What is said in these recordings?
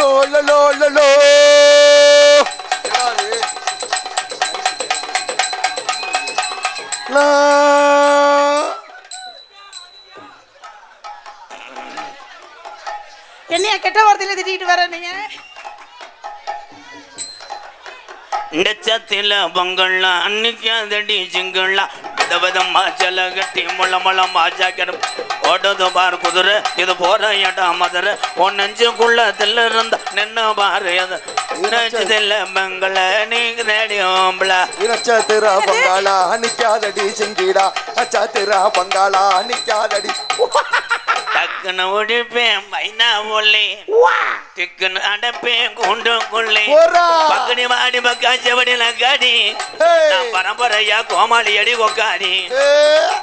Low low low. என்னைய கெட்ட வார்த்தையில திட்டிட்டு வர நீங்க? நெச்சத்தில பொங்கல்ல அன்னிக்காதடி சிங்கள்ல விதவிதமா செல கட்டி முள்ள முள்ள மாஜாக்கிற ஓடுது பார் குதிரை. இது போற இடம் மதுரை. உன் நெஞ்சுக்குள்ளத்தில் இருந்த நின்னு பாரு அது நெச்சத்தில பொங்கல நீங்க ரெடி ஓம்பல நட்சத்திர பங்காளா நிக்காதடி சிங்கிடா. நட்சத்திர பங்காளா நிக்காதடி. டக்குன்னு ஒடிப்பேன் மைனா ஒல்லி டிக்குன்னு அடைப்பேன் கூண்டுக்குள்ளே. பக்கடி வாடி பக்கா செவடில காடி. Hey. நான் பரம்பரையா கோமாளி அடி கொக்காடி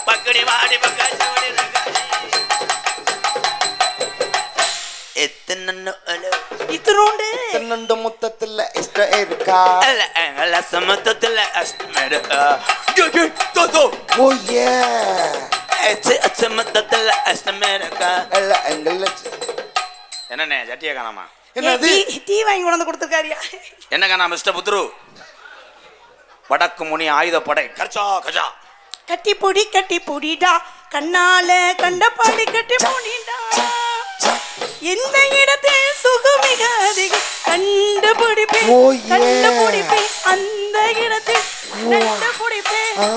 பக்கடி வாடி பக்கா செவடில காடி. எத்தனை அலோ இத்தினோண்டு தென்னண்டு முத்தத்துல இஷ்டம் இருக்கா? அல்ல சமத்தத்தில் அஸ்மரு ஓ ஏ என்னண்ணே ஜட்டியை காணாமா? என்னது டீ வாங்கி கொண்டு கொடுத்துருக்காரியா? என்ன காணா மிஸ்டர் புத்ரு? வடக்கு முனி ஆயுதப்படை கர்ச்சா கஜா. கட்டி பொடி கட்டி பொடிடா கண்ணால கண்ட பாடி கட்டி பொடிடா எந்த இடத்தில் சுகமிக அதிகம்? கண்டுபிடிப்பேன் Oh, yeah. கண்டுபிடிப்பேன். அந்த இடத்தில் கண்டுபிடிப்பேன் ஆ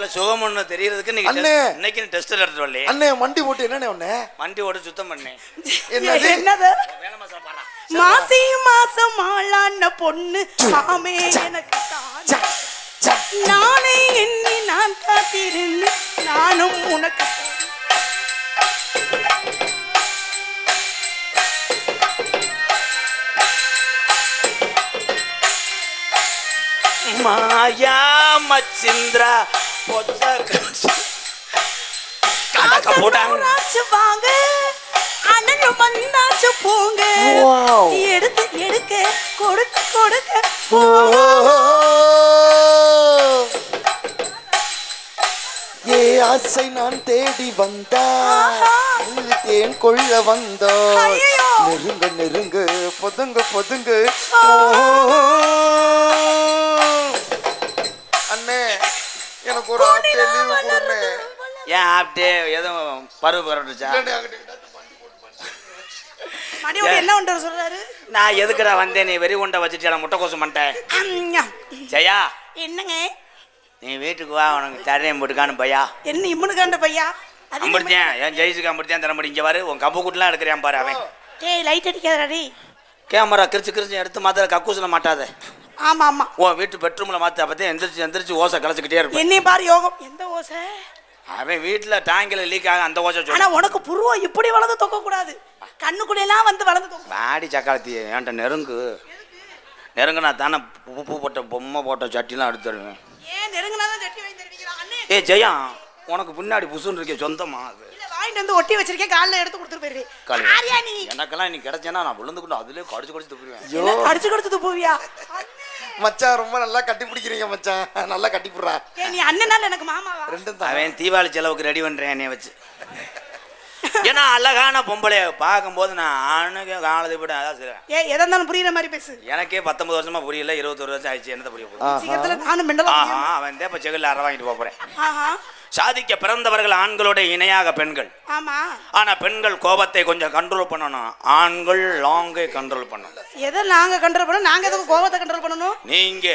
எந்த இடத்துல சுகம்னு தெரியறதுக்கு அண்ணே. test- இன்னைக்கு டெஸ்ட் எடுத்துட்டு வரலையே அண்ணே மண்டி போட்டு என்னண்ணே ஒண்ணு வண்டி ஓட சுத்தம் பண்ணேன் என்னது? என்னது வேணாமா சாப்பாடா மாசி மாசம் ஆளான பொண்ணு ஆமே எனக்கு ச, தான் ச. நானே எண்ணி நான் காத்திருந்து நானும் உனக்கு மாயா மச்சிந்திரா வாங்க. வந்தாச்சு போங்க. எடுத்து எடுக்க கொடுக்க கொடுக்க. ஓ ஏ ஆசை நான் தேடி வந்தா. தேன் கொள்ள வந்தோ. நெருங்க நெருங்க பொதுங்க பொதுங்க. அண்ணே எனக்கு ஒரு ஆப்டே லீவு கொடுண்ணே ஏன் ஆப்டே எதுவும் பருவ பரட்டுச்சா மணியோட என்ன பண்ற சொல்றாரு? நான் எதுக்குடா வந்தேன்? நீ வெறி கொண்ட வச்சுட்டு முட்டை கோசம் பண்ணிட்டேன். ஜெயா. என்னங்க? நீ வீட்டுக்கு வா உனக்கு தரேன் போட்டுக்கான்னு பையா. என்ன இம்முனு காண்ட பையா அம்படுத்தேன் என் ஜெயிச்சுக்கு அம்படுத்தேன் தர முடியும் இங்க பாரு உன் கப்பு கூட்டலாம் எடுக்கிறியான் பாரு அவன். டேய் லைட் அடிக்காதடா டேய். கேமரா கிரிச்சு கிரிச்சு எடுத்து மாத்திர கக்கூசில் மாட்டாத. ஆமா ஆமா. உன் வீட்டு பெட்ரூமில் மாற்றி அப்பதே எந்திரிச்சு எந்திரிச்சு ஓசை கலைச்சிக்கிட்டே இருப்பேன் என்னைய பாரு யோகம். எந்த ஓசை? அவன் வீட்டில் டேங்கில் லீக் ஆக அந்த ஓசை ஆனா உனக்கு புருவம் இப்படி வளர்ந்து தொக்க கூடாது கண்ணுக்குள்ள எல்லாம் வந்து வளர்ந்து வாடி சக்காலத்தி ஏன்ட்ட நெருங்கு. நெருங்குனா தானே பூ பூ போட்ட பொம்மை போட்ட சட்டிலாம் எடுத்து தருவேன். ஏன் நெருங்கினாதான் சட்டி வாங்கி ஏ ஜெயா உனக்கு பின்னாடி புசுன்னு இருக்கே சொந்தமா அது? வாங்கிட்டு வந்து ஒட்டி வச்சிருக்கேன் காலைல எடுத்து கொடுத்துட்டு போயிரு. காலு. ஆரியா நீ. எனக்கெல்லாம் நீ கிடைச்சேன்னா நான் விழுந்துக்கிட்டு அதுலேயே கடிச்சு கடிச்சு என்ன அடிச்சு கொடுத்து போவியா மச்சான் ரொம்ப நல்லா கட்டி பிடிக்கிறீங்க மச்சான் நல்லா கட்டி போடுறா. நீ அண்ணனால எனக்கு மாமாவா? ரெண்டும் தான். அவன் தீபாவளி செலவுக்கு ரெடி பண்ணுறேன் என்னைய வச்சு. ஏன்னா அழகான பொம்பளைய பார்க்கும்போது நான் ஆணுக்கு காலத்தை விட அதான் செய்வேன் ஏ எதா இருந்தாலும் புரியுற மாதிரி பேசு. எனக்கே பத்தொன்பது வருஷமா புரியல இருபத்தொரு வருஷம் ஆயிடுச்சு என்னத்த புரிய போகுது. சீக்கிரத்துல நானும் மெண்டலா அவன் தான் இப்போ செகில் அரை வாங்கிட்டு போறேன். ஆஹா. சாதிக்க பிறந்தவர்கள் ஆண்களோட இணையாக பெண்கள். ஆமா. ஆனா பெண்கள் கோபத்தை கொஞ்சம் கண்ட்ரோல் பண்ணணும். ஆண்கள் லாங்கை கண்ட்ரோல் பண்ணணும். எதை நாங்க கண்ட்ரோல் பண்ணோம் நாங்க எதுக்கு கோபத்தை கண்ட்ரோல் பண்ணணும்? நீங்க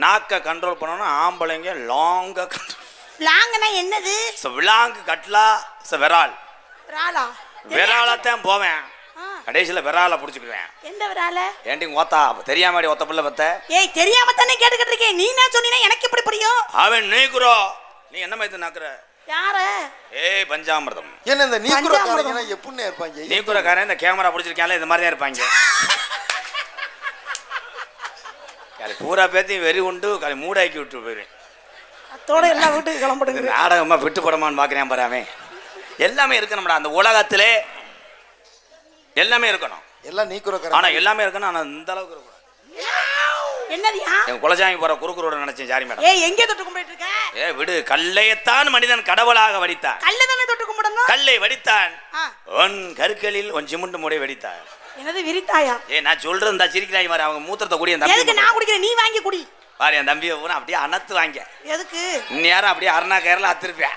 நாக்க கண்ட்ரோல் பண்ணணும் ஆம்பளைங்க லாங்க கண்ட்ரோல் லாங்கன்னா என்னது? விலாங்கு கட்லா ச விரால். ராலா விராலத்தான் போவேன். ஆ, கடைசியில் விராலை பிடிச்சிக்குவேன் எந்த விரால? ஏண்டி ஓத்தா தெரியாமடி ஒத்த பிள்ளை பத்த? ஏய் தெரியாம தானே கேட்டுக்கிட்டு இருக்கேன் நீ என்ன சொன்னீங்கன்னா எனக்கு எப்படி புரியும்? அவன் நீக்குறோ. நீ என்ன மாதிரி நாக்குற? யார? ஏய் பஞ்சாமிர்தம். என்ன இந்த நீக்குற பஞ்சாமிர்தம். காரங்கன்னா எப்படின்னு இருப்பாங்க. நீக்குறக்காரன் இந்த கேமரா பிடிச்சிருக்கான்ல இந்த மாதிரி தான் இருப்பாங்க. காலை பூரா பேத்தையும் வெறி உண்டு காலை மூடாக்கி விட்டு போயிடுவேன் அத்தோட எல்லா வீட்டுக்கு கிளம்பிடுங்க. நாடகமா விட்டு படமான்னு பார்க்குறேன் பாரு எல்லாமே இருக்கணும்டா அந்த உலகத்திலே. எல்லாமே இருக்கணும். எல்லாம் நீ குறை ஆனா எல்லாமே இருக்குன்னு ஆனா இந்த அளவுக்கு இருக்கக்கூடாது என்னதியா என் குலசாமி போற குறுக்குறோட நினைச்சேன் சாரி மேடம். ஏய் எங்கே தொட்டு கும்பிட்டு இருக்க? ஏ விடு. கல்லையத்தான் மனிதன் கடவுளாக வடித்தான். கல்ல தானே தொட்டு கும்பிடணும்? கல்லை வடித்தான். உன் கருக்களில் உன் சிமுண்டு முறை வடித்தான். என்னது விரித்தாயா? ஏ நான் சொல்றது இந்த சிரிக்கிறாய் மாதிரி அவங்க மூத்திரத்தை கூடி என் எதுக்கு நான் குடிக்கிறேன்? நீ வாங்கி குடி. பாரு என் தம்பியை பூரா அப்படியே அனத்து வாங்க. எதுக்கு? இந்நேரம் அப்படியே அருணா கயிறில் அத்திருப்பேன்.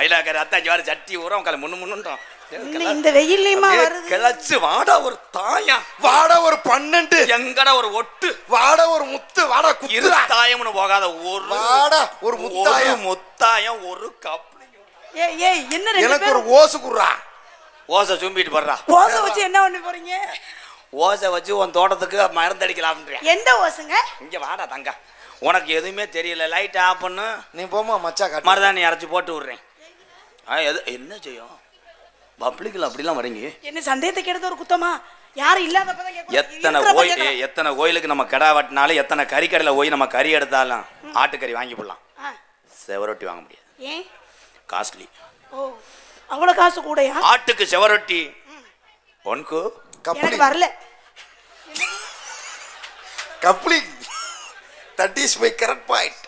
அயிலா கயிறு அத்தாச்சி வாரு சட்டி ஊரம் கலை முன்னு முன்னுட்டோம் இந்த வெயில்லையுமா வருது? கிளச்சு வாடா ஒரு தாயா. வாட ஒரு பன்னெண்டு. எங்கடா ஒரு ஒட்டு? வாட ஒரு முத்து வாட இரு தாயம்னு போகாத ஒரு வாடா ஒரு முத்தாயம் முத்தாயம் ஒரு கப் ஏய் ஏய் என்ன ரெண்டு எனக்கு ஒரு ஓசு குடுறா. ஓசை சும்பிட்டு போடுறா. ஓசை வச்சு என்ன பண்ண போறீங்க? ஓசை வச்சு உன் தோட்டத்துக்கு மருந்தடிக்கலாம்ன்றியா. எந்த ஓசுங்க? இங்க வாடா தங்கா. உனக்கு எதுவுமே தெரியல. லைட் ஆஃப் பண்ணு. நீ போமா மச்சா காட்டு. மருதாணி அரைச்சி போட்டு விடுறேன். ஆ எது என்ன செய்யும்? பப்ளிக்கில் அப்படிலாம் வரீங்க? என்ன சந்தேகத்தை கேட்டது ஒரு குத்தமா? யாரும் இல்லாதப்பதான் கேட்கணும். எத்தனை கேட்கணும். எத்தனை கோயிலுக்கு நம்ம கடா வெட்டினாலும் எத்தனை கறிக்கடையில் போய் நம்ம கறி எடுத்தாலும் ஆட்டுக்கறி வாங்கி போடலாம். ஆ, செவரொட்டி வாங்க முடியாது. ஏன்? காஸ்ட்லி. ஓ அவ்வளவு காசு கூடயா? ஆட்டுக்கு செவரொட்டி. ஒன்கு கப்ளி எனக்கு வரல. Goblin that is my correct point